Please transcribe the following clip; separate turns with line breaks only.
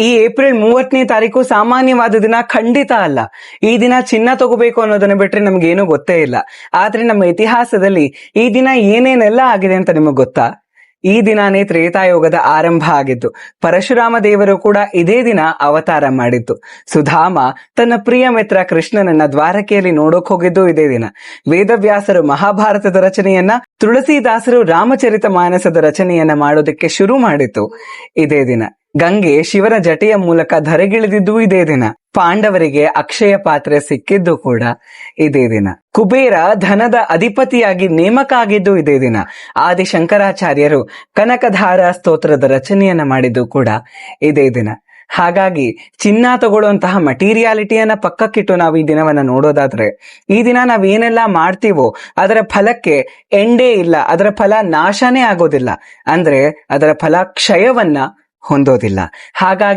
ಈ ಏಪ್ರಿಲ್ ಮೂವತ್ತನೇ ತಾರೀಕು ಸಾಮಾನ್ಯವಾದ ದಿನ ಖಂಡಿತ ಅಲ್ಲ. ಈ ದಿನ ಚಿನ್ನ ತಗೋಬೇಕು ಅನ್ನೋದನ್ನ ಬಿಟ್ರೆ ನಮ್ಗೆ ಏನೂ ಗೊತ್ತೇ ಇಲ್ಲ. ಆದ್ರೆ ನಮ್ಮ ಇತಿಹಾಸದಲ್ಲಿ ಈ ದಿನ ಏನೇನೆಲ್ಲ ಆಗಿದೆ ಅಂತ ನಿಮಗ್ ಗೊತ್ತಾ? ಈ ದಿನಾನೇ ತ್ರೇತಾಯುಗದ ಆರಂಭ ಆಗಿದ್ದು. ಪರಶುರಾಮ ದೇವರು ಕೂಡ ಇದೇ ದಿನ ಅವತಾರ ಮಾಡಿದ್ದು. ಸುಧಾಮ ತನ್ನ ಪ್ರಿಯ ಮಿತ್ರ ಕೃಷ್ಣನನ್ನ ದ್ವಾರಕೆಯಲ್ಲಿ ನೋಡೋಕ್ ಹೋಗಿದ್ದು ಇದೇ ದಿನ. ವೇದವ್ಯಾಸರು ಮಹಾಭಾರತದ ರಚನೆಯನ್ನ, ತುಳಸಿದಾಸರು ರಾಮಚರಿತ ಮಾನಸದ ರಚನೆಯನ್ನ ಮಾಡೋದಕ್ಕೆ ಶುರು ಮಾಡಿತ್ತು ಇದೇ ದಿನ. ಗಂಗೆ ಶಿವನ ಜಟೆಯ ಮೂಲಕ ಧರೆಗಿಳಿದಿದ್ದು ಇದೇ ದಿನ. ಪಾಂಡವರಿಗೆ ಅಕ್ಷಯ ಪಾತ್ರೆ ಸಿಕ್ಕಿದ್ದು ಕೂಡ ಇದೇ ದಿನ. ಕುಬೇರ ಧನದ ಅಧಿಪತಿಯಾಗಿ ನೇಮಕ ಆಗಿದ್ದು ಇದೇ ದಿನ. ಆದಿ ಶಂಕರಾಚಾರ್ಯರು ಕನಕಧಾರ ಸ್ತೋತ್ರದ ರಚನೆಯನ್ನ ಮಾಡಿದ್ದು ಕೂಡ ಇದೇ ದಿನ. ಹಾಗಾಗಿ ಚಿನ್ನ ತಗೊಳ್ಳುವಂತಹ ಮಟೀರಿಯಾಲಿಟಿಯನ್ನ ಪಕ್ಕಕ್ಕಿಟ್ಟು ನಾವು ಈ ದಿನವನ್ನ ನೋಡೋದಾದ್ರೆ, ಈ ದಿನ ನಾವ್ ಏನೆಲ್ಲ ಮಾಡ್ತೀವೋ ಅದರ ಫಲಕ್ಕೆ ಎಂಡೇ ಇಲ್ಲ, ಅದರ ಫಲ ನಾಶನೇ ಆಗೋದಿಲ್ಲ. ಅಂದ್ರೆ ಅದರ ಫಲ ಕ್ಷಯವನ್ನ ಹೊಂದೋದಿಲ್ಲ. ಹಾಗಾಗಿ